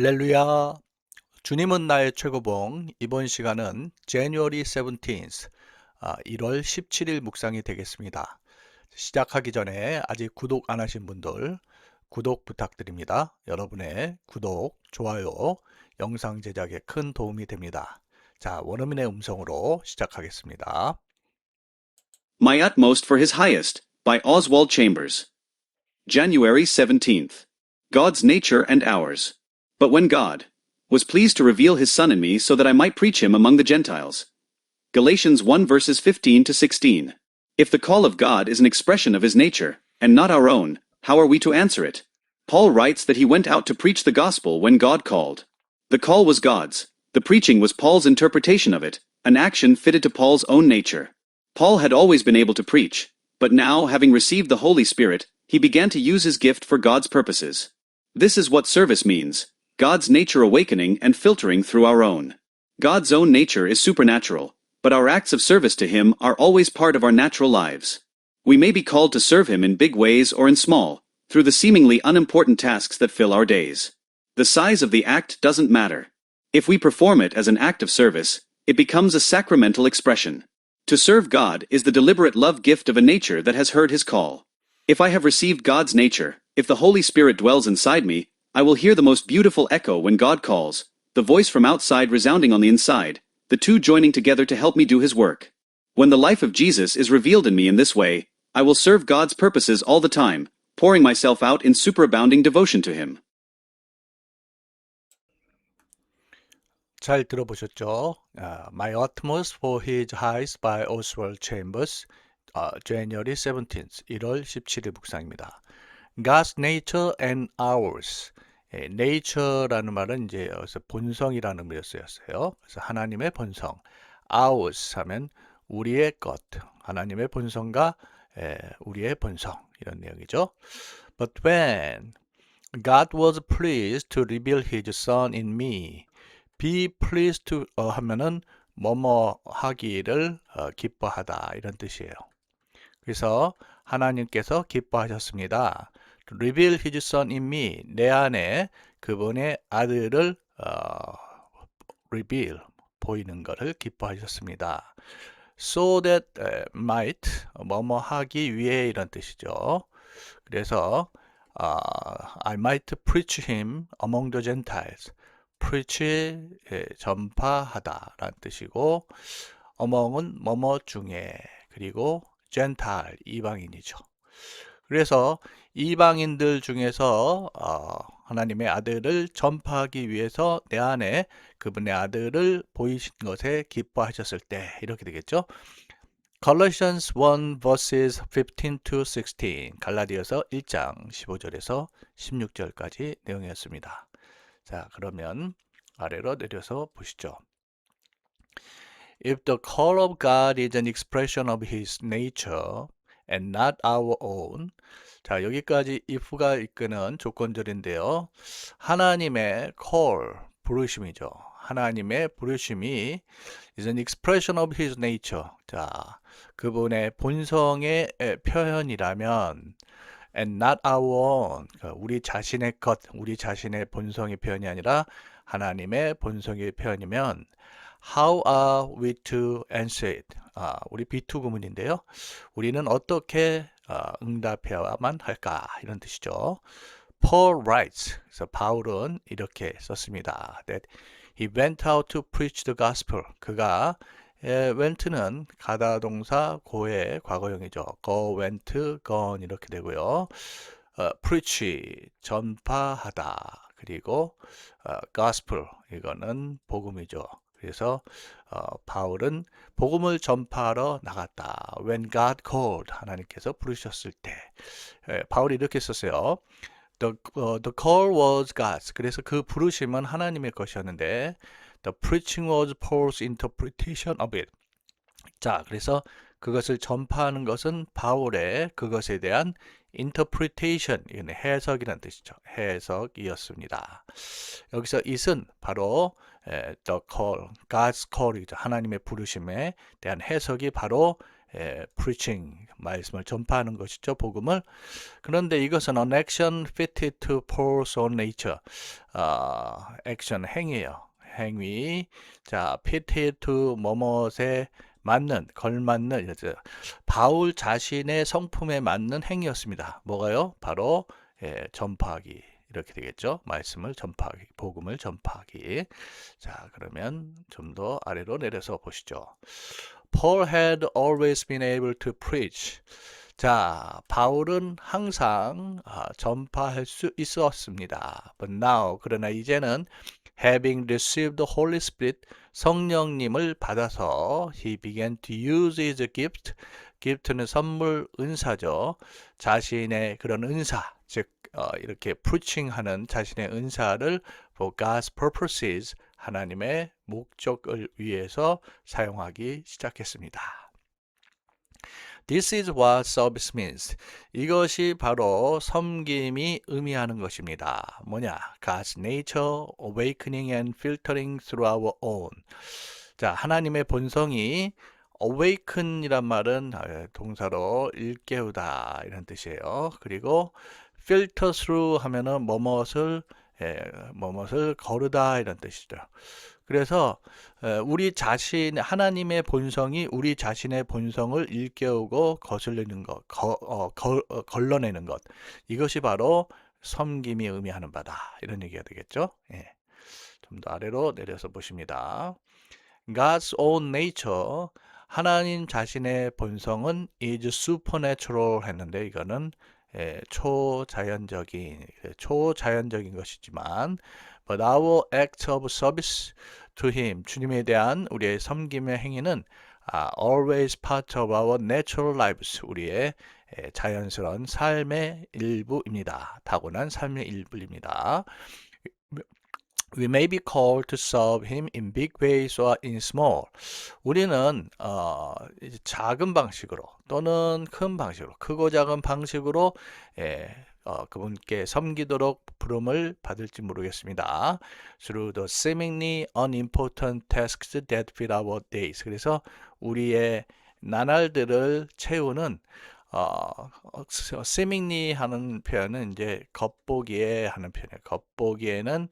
할렐루야. 주님은 나의 최고봉. 이번 시간은 January 17th, 아, 1월 17일 묵상이 되겠습니다. 시작하기 전에 아직 구독 안 하신 분들 구독 부탁드립니다. 여러분의 구독, 좋아요, 영상 제작에 큰 도움이 됩니다. 자, 원어민의 음성으로 시작하겠습니다. My Utmost for His Highest, by Oswald Chambers. January 17th. God's Nature and Ours. But when God was pleased to reveal His Son in me so that I might preach Him among the Gentiles. Galatians 1 verses 15 to 16. If the call of God is an expression of His nature, and not our own, how are we to answer it? Paul writes that he went out to preach the gospel when God called. The call was God's, the preaching was Paul's interpretation of it, an action fitted to Paul's own nature. Paul had always been able to preach, but now, having received the Holy Spirit, he began to use his gift for God's purposes. This is what service means God's nature awakening and filtering through our own. God's own nature is supernatural, but our acts of service to Him are always part of our natural lives. We may be called to serve Him in big ways or in small, through the seemingly unimportant tasks that fill our days. The size of the act doesn't matter. If we perform it as an act of service, it becomes a sacramental expression. To serve God is the deliberate love gift of a nature that has heard His call. If I have received God's nature, if the Holy Spirit dwells inside me, I will hear the most beautiful echo when God calls, the voice from outside resounding on the inside, the two joining together to help me do His work. When the life of Jesus is revealed in me in this way, I will serve God's purposes all the time, pouring myself out in superabounding devotion to Him. 잘 들어보셨죠? 아, My Utmost for His Highs by Oswald Chambers, 아, January 17th, 1월 17일 묵상입니다. God's nature and ours. 예, nature라는 말은 이제 여기서 본성이라는 의미로 쓰였어요. 그래서 하나님의 본성. ours 하면 우리의 것. 하나님의 본성과 예, 우리의 본성 이런 내용이죠. But when God was pleased to reveal His Son in me, be pleased to 어, 하면은 뭐뭐 하기를 어, 기뻐하다 이런 뜻이에요. 그래서 하나님께서 기뻐하셨습니다. Reveal his son in me 내 안에 그분의 아들을 어, reveal 보이는 것을 기뻐하셨습니다. so that uh, might 뭐뭐 하기 위해 이런 뜻이죠. 그래서 uh, I might preach him among the Gentiles. preach 예, 전파하다라는 뜻이고 among은 뭐뭐 중에 그리고 Gentile 이방인이죠. 그래서 이방인들 중에서 어, 하나님의 아들을 전파하기 위해서 내 안에 그분의 아들을 보이신 것에 기뻐하셨을 때 이렇게 되겠죠. Colossians 1 verses 15 to 16 갈라디아서 1장 15절에서 16절까지 내용이었습니다. 자, 그러면 아래로 내려서 보시죠. If the call of God is an expression of his nature and not our own. 자, 여기까지 if가 이끄는 조건절인데요. 하나님의 call, 부르심이죠. 하나님의 부르심이 is an expression of his nature. 자, 그분의 본성의 표현이라면 and not our own. 그러니까 우리 자신의 것, 우리 자신의 본성의 표현이 아니라 하나님의 본성의 표현이면 how are we to answer it? 아, 우리 B2 구문인데요. 우리는 어떻게 어, 응답해야만 할까? 이런 뜻이죠. Paul writes. 그래서 바울은 이렇게 썼습니다. That he went out to preach the gospel. 그가 예, went는 가다 동사 고의 과거형이죠. go, went, gone 이렇게 되고요. 어, preach 전파하다. 그리고 어, gospel 이거는 복음이죠. 그래서 어, 바울은 복음을 전파하러 나갔다. When God called 하나님께서 부르셨을 때 예, 바울이 이렇게 썼어요. The, uh, the call was God's. 그래서 그 부르심은 하나님의 것이었는데 The preaching was Paul's interpretation of it. 자, 그래서 그것을 전파하는 것은 바울의 그것에 대한 interpretation, 해석이라는 뜻이죠. 해석이었습니다. 여기서 it은 바로 the call, God's call이죠. 하나님의 부르심에 대한 해석이 바로 예, preaching 말씀을 전파하는 것이죠. 복음을. 그런데 이것은 an action fitted to Paul's own nature. 어, 액션 행위예요. 행위. 자, fitted to 뭐뭇에 맞는, 걸맞는 이제 바울 자신의 성품에 맞는 행위였습니다. 뭐가요? 바로 예, 전파하기. 이렇게 되겠죠. 말씀을 전파하기, 복음을 전파하기. 자, 그러면 좀 더 아래로 내려서 보시죠. Paul had always been able to preach. 자, 바울은 항상 아, 전파할 수 있었습니다. But now, 그러나 이제는 having received the Holy Spirit, 성령님을 받아서 he began to use his gift. gift는 선물, 은사죠. 자신의 그런 은사, 즉 어, 이렇게 preaching하는 자신의 은사를 for God's purposes, 하나님의 목적을 위해서 사용하기 시작했습니다. This is what service means. 이것이 바로 섬김이 의미하는 것입니다. 뭐냐? God's nature, awakening and filtering through our own. 자, 하나님의 본성이 awaken이란 말은 아, 동사로 일깨우다 이런 뜻이에요. 그리고 filter through 하면은 뭐뭇을 예, 뭐뭇을 거르다 이런 뜻이죠. 그래서 에, 우리 자신 하나님의 본성이 우리 자신의 본성을 일깨우고 거슬리는 것, 거, 어, 걸, 어, 걸러내는 것 이것이 바로 섬김이 의미하는 바다 이런 얘기가 되겠죠. 예. 좀 더 아래로 내려서 보십니다. God's own nature 하나님 자신의 본성은 is supernatural 했는데 이거는 예, 초자연적인 초자연적인 것이지만 but our act of service to him 주님에 대한 우리의 섬김의 행위는 아, always part of our natural lives 우리의 예, 자연스러운 삶의 일부입니다. 타고난 삶의 일부입니다. We may be called to serve him in big ways or in small. 우리는 어, 작은 방식으로 또는 큰 방식으로 크고 작은 방식으로 예, 어, 그분께 섬기도록 부름을 받을지 모르겠습니다. Through the seemingly unimportant tasks that fit our days. 그래서 우리의 나날들을 채우는 어, seemingly 하는 표현은 이제 겉보기에 하는 표현이에요. 겉보기에는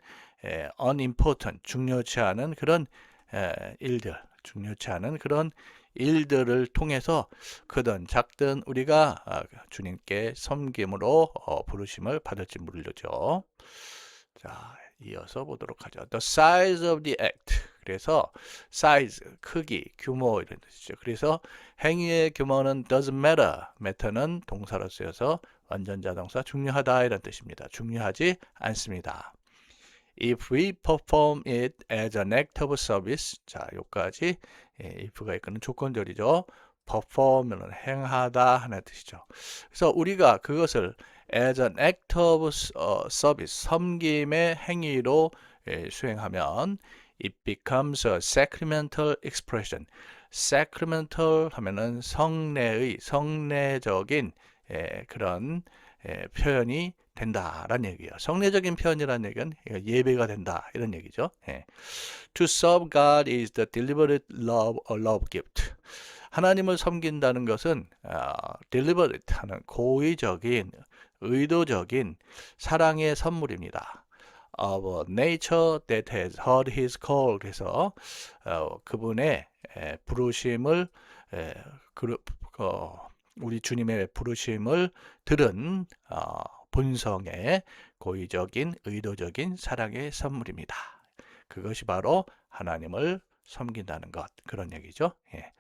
에, unimportant, 중요치 않은 그런 에, 일들, 중요치 않은 그런 일들을 통해서 크든 작든 우리가 아, 주님께 섬김으로 어, 부르심을 받을지 모르죠. 자, 이어서 보도록 하죠. The size of the act. 그래서 size, 크기, 규모 이런 뜻이죠. 그래서 행위의 규모는 doesn't matter. matter는 동사로 쓰여서 완전 자 동사 중요하다 이런 뜻입니다. 중요하지 않습니다. If we perform it as an act of service, 자, 여기까지 예, if가 이끄는 조건절이죠. perform은 행하다 하는 뜻이죠. 그래서 우리가 그것을 as an act of service, 섬김의 행위로 예, 수행하면 it becomes a sacramental expression. sacramental 하면은 성례의 성례적인 예, 그런 예, 표현이 된다라는 얘기예요. 성례적인 표현이라는 얘기는 예배가 된다 이런 얘기죠. 예. To serve God is the deliberate love or love gift. 하나님을 섬긴다는 것은 어, deliberate 하는 고의적인 의도적인 사랑의 선물입니다. Of nature that has heard His call. 그래서 어, 그분의 에, 부르심을 에, 그, 어, 우리 주님의 부르심을 들은 어, 본성의 고의적인 의도적인 사랑의 선물입니다. 그것이 바로 하나님을 섬긴다는 것 그런 얘기죠. 예.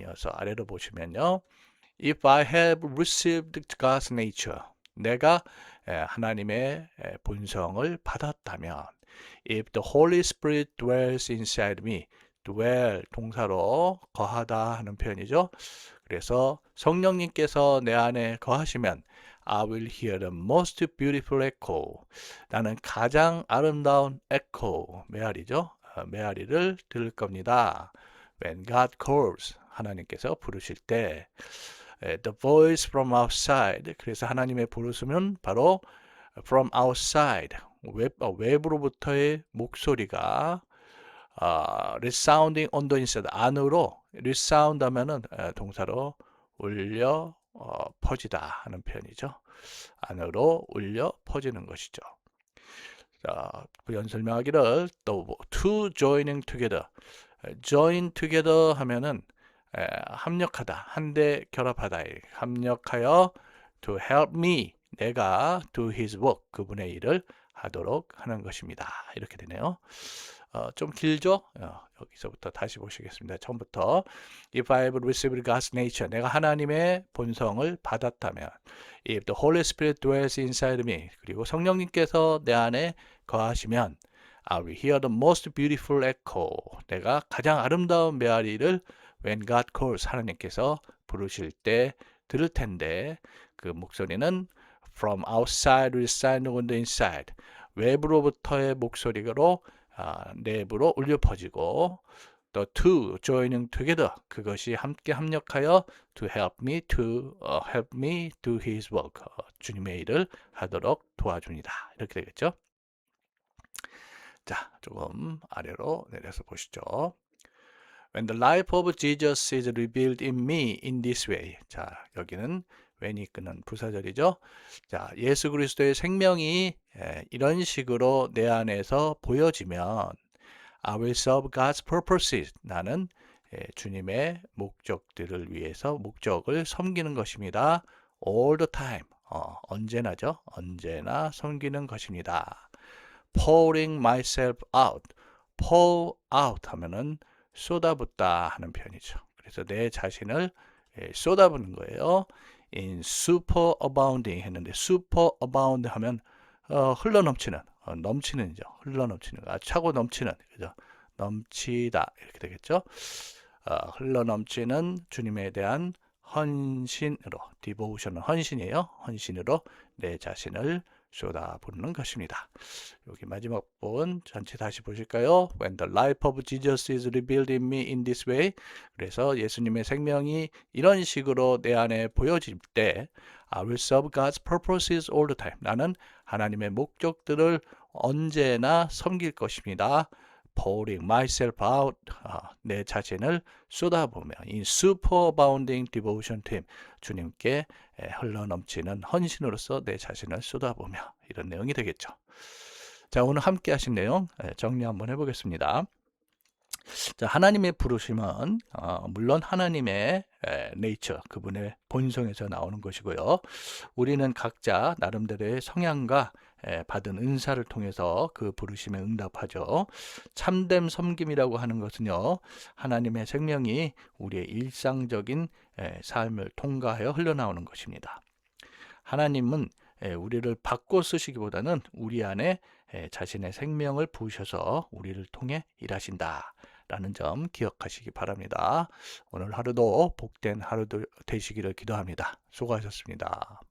이어서 아래로 보시면요. If I have received God's nature, 내가 하나님의 본성을 받았다면, if the Holy Spirit dwells inside me, dwell 동사로 거하다 하는 표현이죠. 그래서 성령님께서 내 안에 거하시면 I will hear the most beautiful echo. 나는 가장 아름다운 echo, 메아리죠. 메아리를 들을 겁니다. When God calls, 하나님께서 부르실 때 The voice from outside. 그래서 하나님의 부르심은 바로 from outside, 외, 외부로부터의 목소리가 아, resounding on the inside 안으로 resound 하면은 에, 동사로 울려 어, 퍼지다 하는 표현이죠. 안으로 울려 퍼지는 것이죠. 자, 부연 설명하기를 또 뭐, to joining together. 에, join together 하면은 에, 합력하다, 한데 결합하다, 합력하여 to help me, 내가 do his work, 그분의 일을 하도록 하는 것입니다. 이렇게 되네요. 어, 좀 길죠? 어, 여기서부터 다시 보시겠습니다. 처음부터 If I have received God's nature, 내가 하나님의 본성을 받았다면 If the Holy Spirit dwells inside me, 그리고 성령님께서 내 안에 거하시면 I will hear the most beautiful echo. 내가 가장 아름다운 메아리를 When God calls, 하나님께서 부르실 때 들을 텐데 그 목소리는 From outside resounding on the inside. 외부로부터의 목소리로 아, 내부로 울려 퍼지고 또 to joining together 그것이 함께 합력하여 to help me to 어, help me do his work 어, 주님의 일을 하도록 도와줍니다 이렇게 되겠죠 자 조금 아래로 내려서 보시죠 When the life of Jesus is revealed in me in this way 자 여기는 when이 끄는 부사절이죠 자 예수 그리스도의 생명이 에, 이런 식으로 내 안에서 보여지면 I will serve God's purposes. 나는 예, 주님의 목적들을 위해서 목적을 섬기는 것입니다. All the time. 어, 언제나죠? 언제나 섬기는 것입니다. Pouring myself out. Pour out 하면은 쏟아붓다 하는 표현이죠. 그래서 내 자신을 예, 쏟아붓는 거예요. In super abounding 했는데 super abound 하면 어, 흘러넘치는 어, 넘치는이죠. 흘러넘치는 아, 차고 넘치는 그죠? 넘치다 이렇게 되겠죠. 어, 흘러넘치는 주님에 대한 헌신으로 디보우션은 헌신이에요. 헌신으로 내 자신을 쏟아붓는 것입니다. 여기 마지막 본 전체 다시 보실까요? When the life of Jesus is revealed in me in this way. 그래서 예수님의 생명이 이런 식으로 내 안에 보여질 때 I will serve God's purposes all the time. 나는 하나님의 목적들을 언제나 섬길 것입니다. Pouring myself out 아, 내 자신을 쏟아보며 in superabounding devotion to him 주님께 에, 흘러넘치는 헌신으로서 내 자신을 쏟아보며 이런 내용이 되겠죠. 자 오늘 함께 하신 내용 에, 정리 한번 해보겠습니다. 자 하나님의 부르심은 어, 물론 하나님의 에, 네이처 그분의 본성에서 나오는 것이고요. 우리는 각자 나름대로의 성향과 에, 받은 은사를 통해서 그 부르심에 응답하죠. 참된 섬김이라고 하는 것은요, 하나님의 생명이 우리의 일상적인 에, 삶을 통과하여 흘러나오는 것입니다. 하나님은 에, 우리를 바꿔 쓰시기보다는 우리 안에 에, 자신의 생명을 부으셔서 우리를 통해 일하신다. 라는 점 기억하시기 바랍니다. 오늘 하루도 복된 하루 되시기를 기도합니다. 수고하셨습니다.